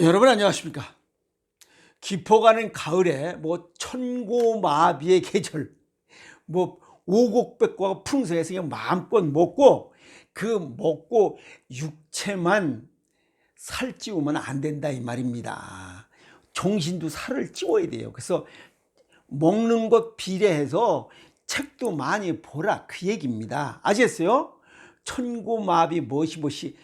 여러분 안녕하십니까? 깊어가는 가을에 뭐 천고마비의 계절, 뭐 오곡백과가 풍성해서 그냥 마음껏 먹고 그 먹고 육체만 살찌우면 안 된다 이 말입니다. 정신도 살을 찌워야 돼요. 그래서 먹는 것 비례해서 책도 많이 보라 그 얘기입니다. 아시겠어요? 천고마비 무엇이 무엇이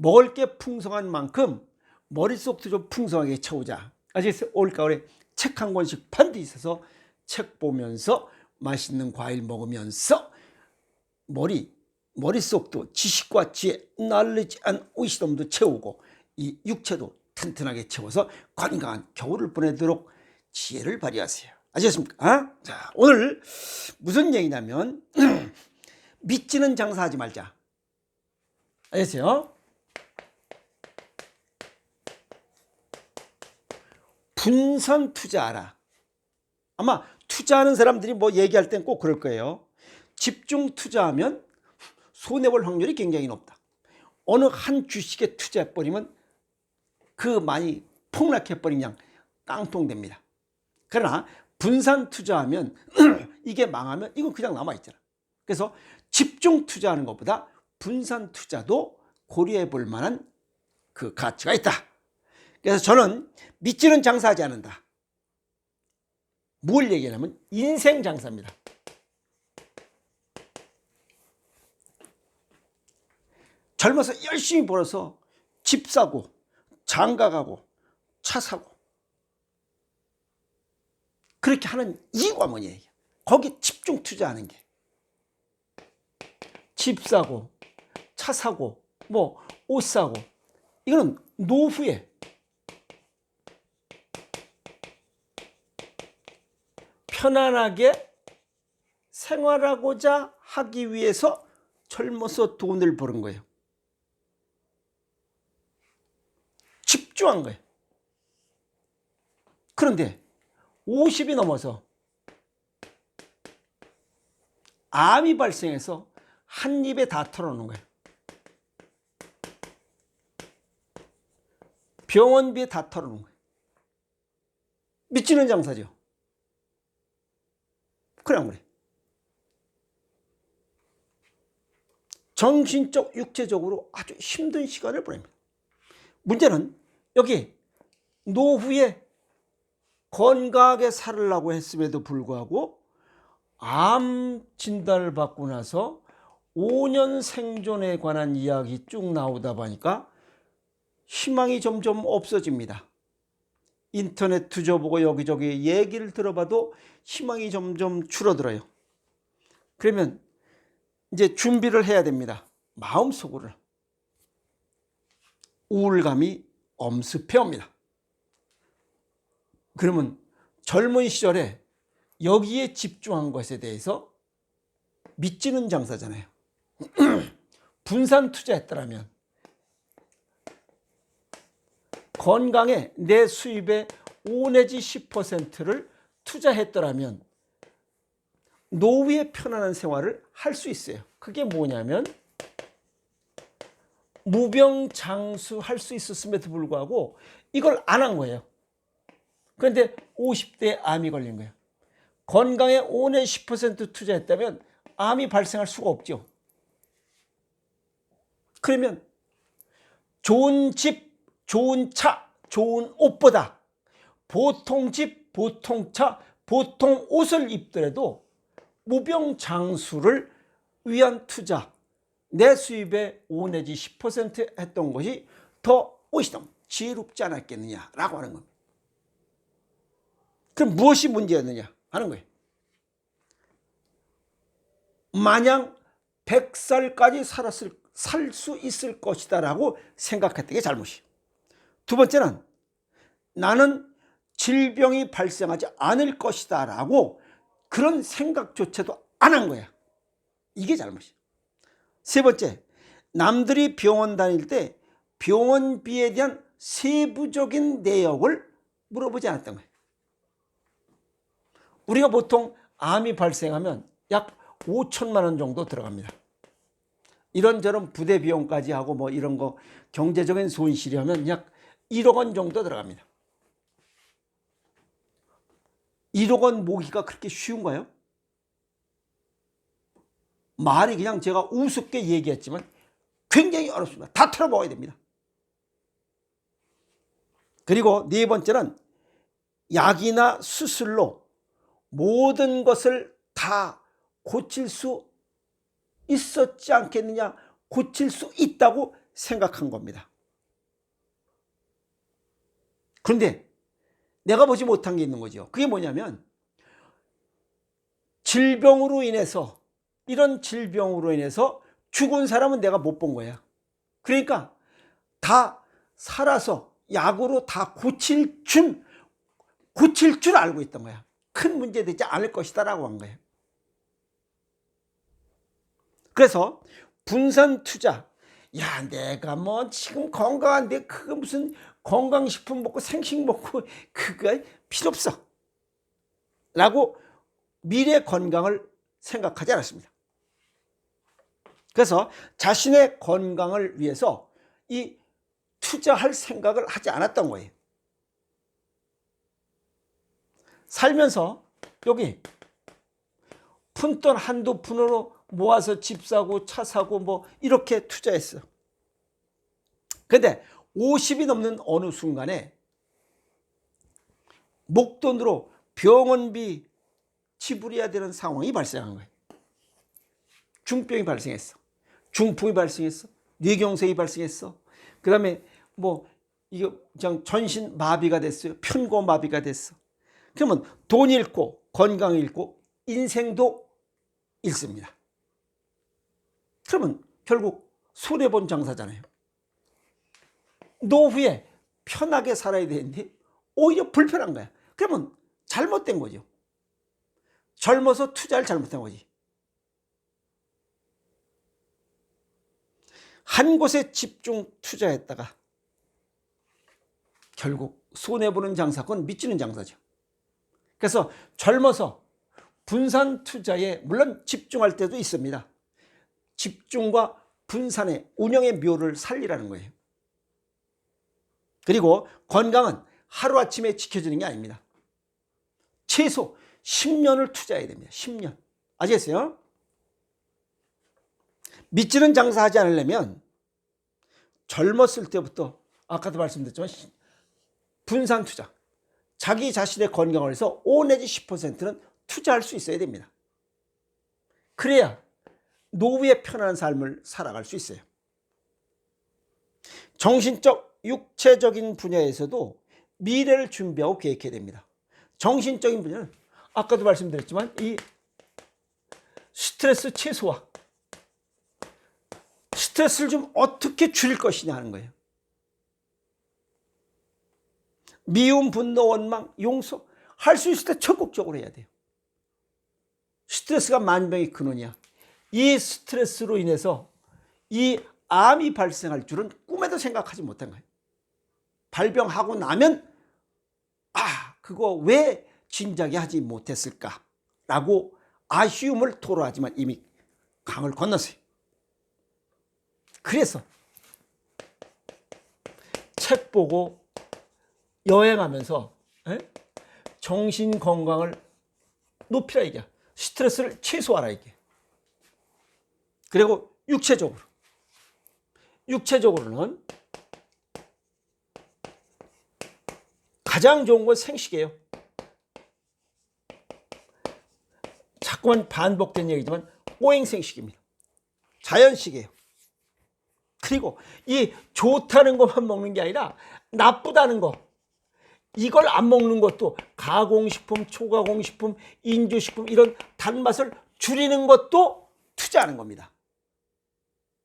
먹을 게 풍성한 만큼 머릿속도 좀 풍성하게 채우자. 아시겠어요? 올가을에 책 한 권씩 반드시 있어서 책 보면서 맛있는 과일 먹으면서 머리 머릿속도 지식과 지혜, knowledge and wisdom도 채우고 이 육체도 튼튼하게 채워서 건강한 겨울을 보내도록 지혜를 발휘하세요. 아시겠습니까? 아? 자, 오늘 무슨 얘기냐면 믿지는 장사하지 말자. 아셨어요? 분산 투자하라. 아마 투자하는 사람들이 뭐 얘기할 땐 꼭 그럴 거예요. 집중 투자하면 손해볼 확률이 굉장히 높다. 어느 한 주식에 투자해버리면 그 많이 폭락해버리면 그냥 깡통됩니다. 그러나 분산 투자하면 이게 망하면 이건 그냥 남아있잖아. 그래서 집중 투자하는 것보다 분산 투자도 고려해 볼 만한 그 가치가 있다. 그래서 저는 믿지는 장사하지 않는다. 뭘 얘기하냐면 인생 장사입니다. 젊어서 열심히 벌어서 집 사고 장가 가고 차 사고 그렇게 하는 이유가 뭐냐 거기 집중 투자하는 게 집 사고 차 사고 뭐 옷 사고 이거는 노후에 편안하게 생활하고자 하기 위해서 젊어서 돈을 버는 거예요. 집중한 거예요. 그런데 50이 넘어서 암이 발생해서 한 입에 다 털어놓는 거예요. 병원비에 다 털어놓은 거예요. 미치는 장사죠. 그냥 그래. 정신적, 육체적으로 아주 힘든 시간을 보냅니다. 문제는 여기 노후에 건강하게 살으려고 했음에도 불구하고 암 진단을 받고 나서 5년 생존에 관한 이야기 쭉 나오다 보니까 희망이 점점 없어집니다. 인터넷 뒤져보고 여기저기 얘기를 들어봐도 희망이 점점 줄어들어요. 그러면 이제 준비를 해야 됩니다. 마음속으로. 우울감이 엄습해 옵니다. 그러면 젊은 시절에 여기에 집중한 것에 대해서 믿지는 장사잖아요. 분산 투자했더라면 건강에 내 수입의 5 내지 10%를 투자했더라면 노후의 편안한 생활을 할 수 있어요. 그게 뭐냐면 무병장수 할 수 있었음에도 불구하고 이걸 안 한 거예요. 그런데 50대에 암이 걸린 거예요. 건강에 5 내지 10% 투자했다면 암이 발생할 수가 없죠. 그러면 좋은 집, 좋은 차, 좋은 옷보다 보통 집, 보통 차, 보통 옷을 입더라도 무병장수를 위한 투자, 내 수입의 5 내지 10% 했던 것이 더 오시덤, 지혜롭지 않았겠느냐라고 하는 겁니다. 그럼 무엇이 문제였느냐 하는 거예요. 마냥 100살까지 살았을 살 수 있을 것이다라고 생각했던 게 잘못이에요. 두 번째는 나는 질병이 발생하지 않을 것이다 라고 그런 생각조차도 안 한 거야. 이게 잘못이야. 세 번째, 남들이 병원 다닐 때 병원비에 대한 세부적인 내역을 물어보지 않았던 거예요. 우리가 보통 암이 발생하면 약 5천만 원 정도 들어갑니다. 이런저런 부대 비용까지 하고 뭐 이런 거 경제적인 손실이 하면 약 1억 원 정도 들어갑니다. 1억 원 모기가 그렇게 쉬운가요? 말이 그냥 제가 우습게 얘기했지만 굉장히 어렵습니다. 다 털어먹어야 됩니다. 그리고 네 번째는 약이나 수술로 모든 것을 다 고칠 수 있었지 않겠느냐, 고칠 수 있다고 생각한 겁니다. 그런데 내가 보지 못한 게 있는 거죠. 그게 뭐냐면 질병으로 인해서 이런 질병으로 인해서 죽은 사람은 내가 못 본 거야. 그러니까 다 살아서 약으로 다 고칠 줄 고칠 줄 알고 있던 거야. 큰 문제 되지 않을 것이다 라고 한 거예요. 그래서 분산 투자. 야, 내가 뭐 지금 건강한데 그거 무슨 건강식품 먹고 생식 먹고 그거 필요 없어. 라고 미래 건강을 생각하지 않았습니다. 그래서 자신의 건강을 위해서 이 투자할 생각을 하지 않았던 거예요. 살면서 여기 푼돈 한두 푼으로 모아서 집 사고 차 사고 뭐 이렇게 투자했어. 근데 50이 넘는 어느 순간에 목돈으로 병원비 지불해야 되는 상황이 발생한 거예요. 중병이 발생했어. 중풍이 발생했어. 뇌경색이 발생했어. 그 다음에 뭐, 이거 그냥 전신 마비가 됐어요. 편고 마비가 됐어. 그러면 돈 잃고, 건강 잃고, 인생도 잃습니다. 그러면 결국 손해본 장사잖아요. 노후에 편하게 살아야 되는데 오히려 불편한 거야. 그러면 잘못된 거죠. 젊어서 투자를 잘못한 거지. 한 곳에 집중 투자했다가 결국 손해보는 장사, 그건 미치는 장사죠. 그래서 젊어서 분산 투자에 물론 집중할 때도 있습니다. 집중과 분산의 운영의 묘를 살리라는 거예요. 그리고 건강은 하루아침에 지켜지는 게 아닙니다. 최소 10년을 투자해야 됩니다. 10년. 아시겠어요? 믿지는 장사하지 않으려면 젊었을 때부터 아까도 말씀드렸지만 분산 투자. 자기 자신의 건강을 위해서 5 내지 10%는 투자할 수 있어야 됩니다. 그래야 노후에 편안한 삶을 살아갈 수 있어요. 정신적, 육체적인 분야에서도 미래를 준비하고 계획해야 됩니다. 정신적인 분야는 아까도 말씀드렸지만 이 스트레스 최소화, 스트레스를 좀 어떻게 줄일 것이냐 하는 거예요. 미움, 분노, 원망, 용서 할 수 있을 때 적극적으로 해야 돼요. 스트레스가 만병의 근원이야. 이 스트레스로 인해서 이 암이 발생할 줄은 꿈에도 생각하지 못한 거예요. 발병하고 나면 아 그거 왜 진작에 하지 못했을까 라고 아쉬움을 토로하지만 이미 강을 건넜어요. 그래서 책 보고 여행하면서 에? 정신 건강을 높이라 이게 스트레스를 최소화라 이게 그리고 육체적으로 육체적으로는 가장 좋은 건 생식이에요. 자꾸만 반복된 얘기지만 오행생식입니다. 자연식이에요. 그리고 이 좋다는 것만 먹는 게 아니라 나쁘다는 거 이걸 안 먹는 것도 가공식품, 초가공식품, 인조식품 이런 단맛을 줄이는 것도 투자하는 겁니다.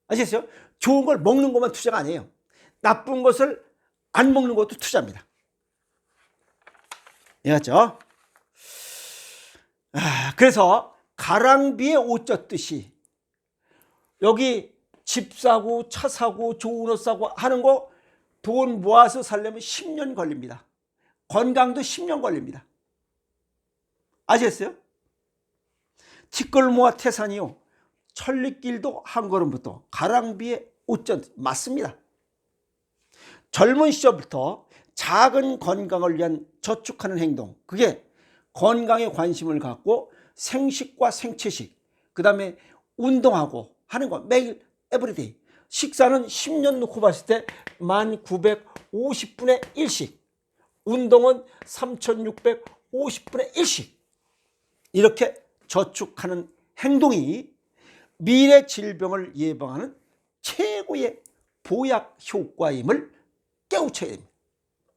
아시겠어요? 좋은 걸 먹는 것만 투자가 아니에요. 나쁜 것을 안 먹는 것도 투자입니다. 이해갔죠? 아, 그래서 가랑비에 옷 젖듯이 여기 집 사고 차 사고 좋은 옷 사고 하는 거 돈 모아서 살려면 10년 걸립니다. 건강도 10년 걸립니다. 아시겠어요? 티끌 모아 태산이요. 천리길도 한 걸음부터 가랑비에 옷전 맞습니다. 젊은 시절부터 작은 건강을 위한 저축하는 행동. 그게 건강에 관심을 갖고 생식과 생채식, 그 다음에 운동하고 하는 거 매일 에브리데이. 식사는 10년 놓고 봤을 때 1950분의 1씩. 운동은 3650분의 1씩. 이렇게 저축하는 행동이 미래 질병을 예방하는 최고의 보약 효과임을 깨우쳐야 됩니다.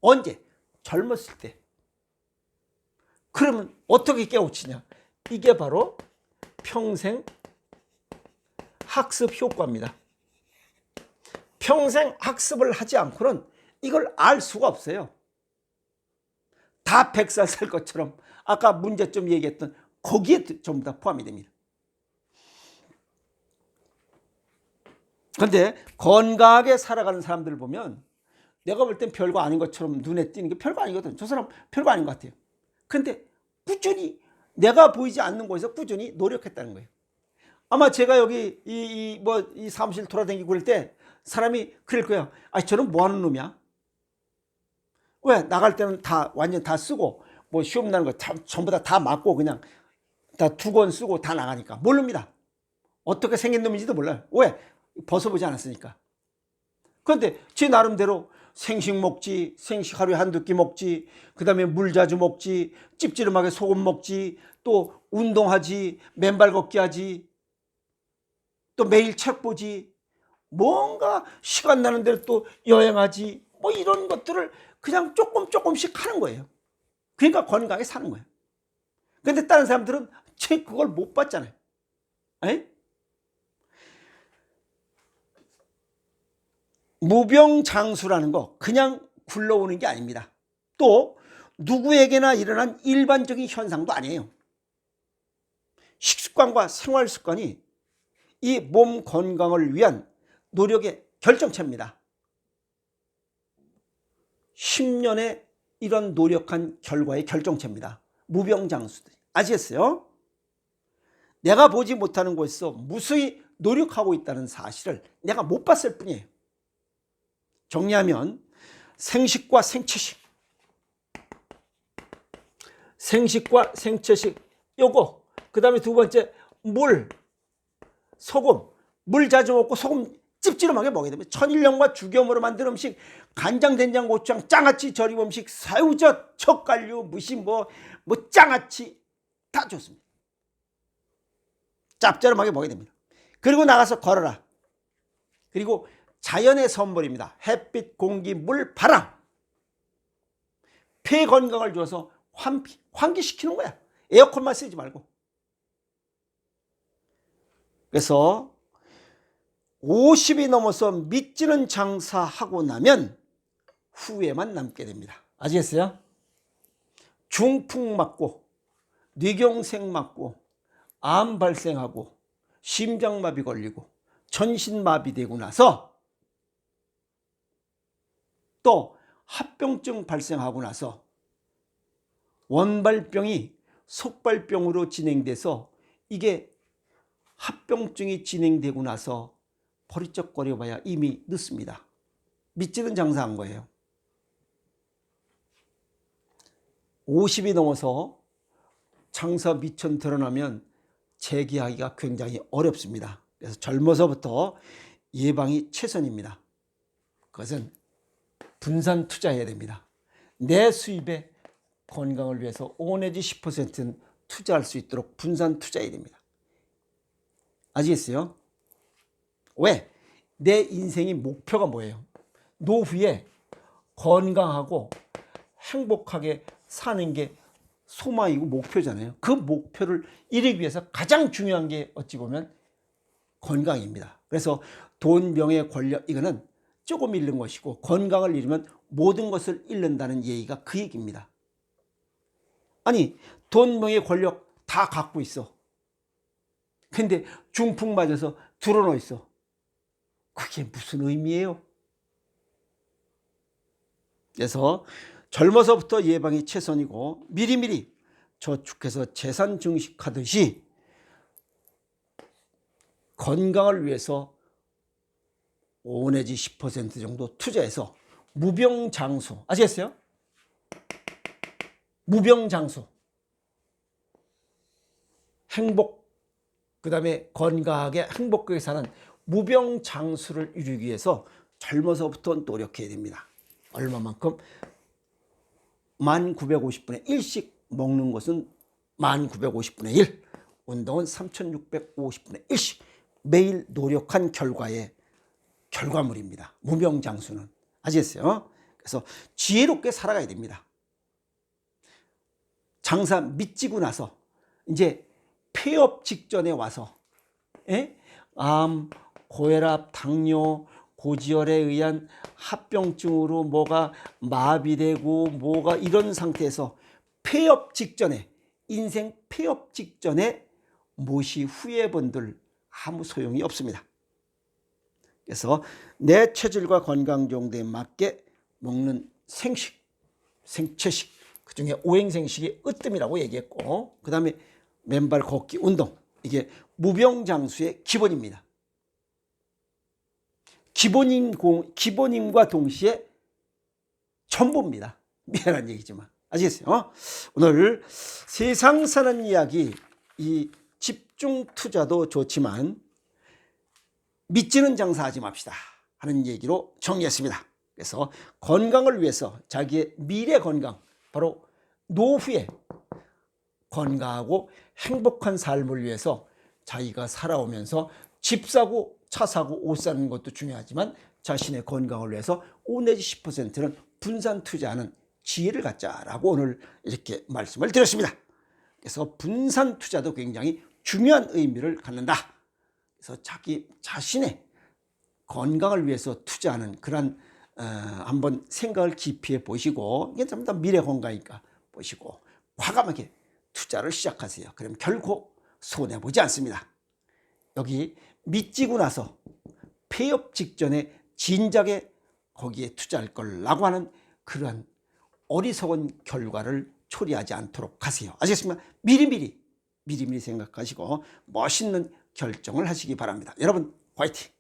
언제? 젊었을 때. 그러면 어떻게 깨우치냐? 이게 바로 평생 학습 효과입니다. 평생 학습을 하지 않고는 이걸 알 수가 없어요. 다 100살 살 것처럼 아까 문제점 얘기했던 거기에 전부 다 포함이 됩니다. 그런데 건강하게 살아가는 사람들을 보면 내가 볼 땐 별거 아닌 것처럼 눈에 띄는 게 별거 아니거든. 저 사람 별거 아닌 것 같아요. 근데 꾸준히 내가 보이지 않는 곳에서 꾸준히 노력했다는 거예요. 아마 제가 여기 이뭐이 사무실 돌아다니고 그럴 때 사람이 그럴 거야. 아, 저는 뭐 하는 놈이야? 왜 나갈 때는 다 완전 다 쓰고 뭐 시험 나는 거 다, 전부 다 다 맞고 그냥 다 두 권 쓰고 다 나가니까 모릅니다. 어떻게 생긴 놈인지도 몰라요. 왜? 벗어보지 않았으니까. 그런데 제 나름대로 생식 먹지, 생식 하루에 한두 끼 먹지, 그 다음에 물 자주 먹지, 찝찝하게 소금 먹지, 또 운동하지, 맨발 걷기 하지, 또 매일 책 보지, 뭔가 시간 나는 대로 또 여행하지, 뭐 이런 것들을 그냥 조금 조금씩 하는 거예요. 그러니까 건강하게 사는 거예요. 근데 다른 사람들은 쟤 그걸 못 봤잖아요. 에? 무병장수라는 거 그냥 굴러오는 게 아닙니다. 또 누구에게나 일어난 일반적인 현상도 아니에요. 식습관과 생활 습관이 이 몸 건강을 위한 노력의 결정체입니다. 10년의 이런 노력한 결과의 결정체입니다. 무병장수들. 아시겠어요? 내가 보지 못하는 곳에서 무수히 노력하고 있다는 사실을 내가 못 봤을 뿐이에요. 정리하면 생식과 생채식. 생식과 생채식. 요거. 그 다음에 두 번째 물. 소금. 물 자주 먹고 소금 찝찝하게 먹어야 됩니다. 천일염과 죽염으로 만든 음식. 간장 된장 고추장 장아찌 절임 음식. 새우젓 젓갈류 무시 뭐, 뭐 장아찌 다 좋습니다. 짭짤하게 먹어야 됩니다. 그리고 나가서 걸어라. 그리고 자연의 선물입니다. 햇빛, 공기, 물, 바람. 폐 건강을 줘서 환기, 환기시키는 거야. 에어컨만 쓰지 말고. 그래서 50이 넘어서 믿지는 장사하고 나면 후회만 남게 됩니다. 아시겠어요? 중풍 맞고 뇌경색 맞고 암 발생하고 심장마비 걸리고 전신마비 되고 나서 또 합병증 발생하고 나서 원발병이 속발병으로 진행돼서 이게 합병증이 진행되고 나서 버리적거려 봐야 이미 늦습니다. 믿지는 장사한 거예요. 50이 넘어서 장사 미천 드러나면 재기하기가 굉장히 어렵습니다. 그래서 젊어서부터 예방이 최선입니다. 그것은 분산 투자해야 됩니다. 내 수입에 건강을 위해서 5 내지 10%는 투자할 수 있도록 분산 투자해야 됩니다. 아시겠어요? 왜? 내 인생의 목표가 뭐예요? 노후에 건강하고 행복하게 사는 게 소망이고 목표잖아요. 그 목표를 이루기 위해서 가장 중요한 게 어찌 보면 건강입니다. 그래서 돈, 명예, 권력 이거는 조금 잃는 것이고 건강을 잃으면 모든 것을 잃는다는 예의가 그 얘기입니다. 아니 돈, 명예, 권력 다 갖고 있어. 근데 중풍 맞아서 드러눠 있어. 그게 무슨 의미예요? 그래서 젊어서부터 예방이 최선이고 미리미리 저축해서 재산 증식하듯이 건강을 위해서 5 내지 10% 정도 투자해서 무병장수 아시겠어요? 무병장수 행복 그 다음에 건강하게 행복하게 사는 무병장수를 이루기 위해서 젊어서부터 노력해야 됩니다. 얼마만큼 1950분의 1씩 먹는 것은 1950분의 1, 운동은 3650분의 1씩 매일 노력한 결과의 결과물입니다. 무병장수는 아시겠어요? 그래서 지혜롭게 살아가야 됩니다. 장사 미치고 나서 이제 폐업 직전에 와서 예? 암, 고혈압, 당뇨, 고지혈에 의한 합병증으로 뭐가 마비되고 뭐가 이런 상태에서 폐업 직전에 인생 폐업 직전에 무엇이 후회분들 아무 소용이 없습니다. 그래서 내 체질과 건강 정도에 맞게 먹는 생식, 생채식, 그 중에 오행생식이 으뜸이라고 얘기했고, 그 다음에 맨발 걷기 운동, 이게 무병장수의 기본입니다. 기본인 공, 기본임과 동시에 전부입니다. 미안한 얘기지만. 아시겠어요? 오늘 세상 사는 이야기, 이 집중 투자도 좋지만 믿지는 장사하지 맙시다 하는 얘기로 정리했습니다. 그래서 건강을 위해서 자기의 미래 건강, 바로 노후에 건강하고 행복한 삶을 위해서 자기가 살아오면서 집 사고 차 사고 옷 사는 것도 중요하지만 자신의 건강을 위해서 5 내지 10%는 분산 투자하는 지혜를 갖자라고 오늘 이렇게 말씀을 드렸습니다. 그래서 분산 투자도 굉장히 중요한 의미를 갖는다. 그래서 자기 자신의 건강을 위해서 투자하는 그런 어, 한번 생각을 깊이 해 보시고 이게 전부 다 미래 건강이니까 보시고 과감하게 투자를 시작하세요. 그럼 결코 손해 보지 않습니다. 여기 믿지고 나서 폐업 직전에 진작에 거기에 투자할 걸라고 하는 그러한 어리석은 결과를 초래하지 않도록 하세요. 아시겠습니까? 미리미리 미리미리 생각하시고 멋있는 결정을 하시기 바랍니다. 여러분 화이팅!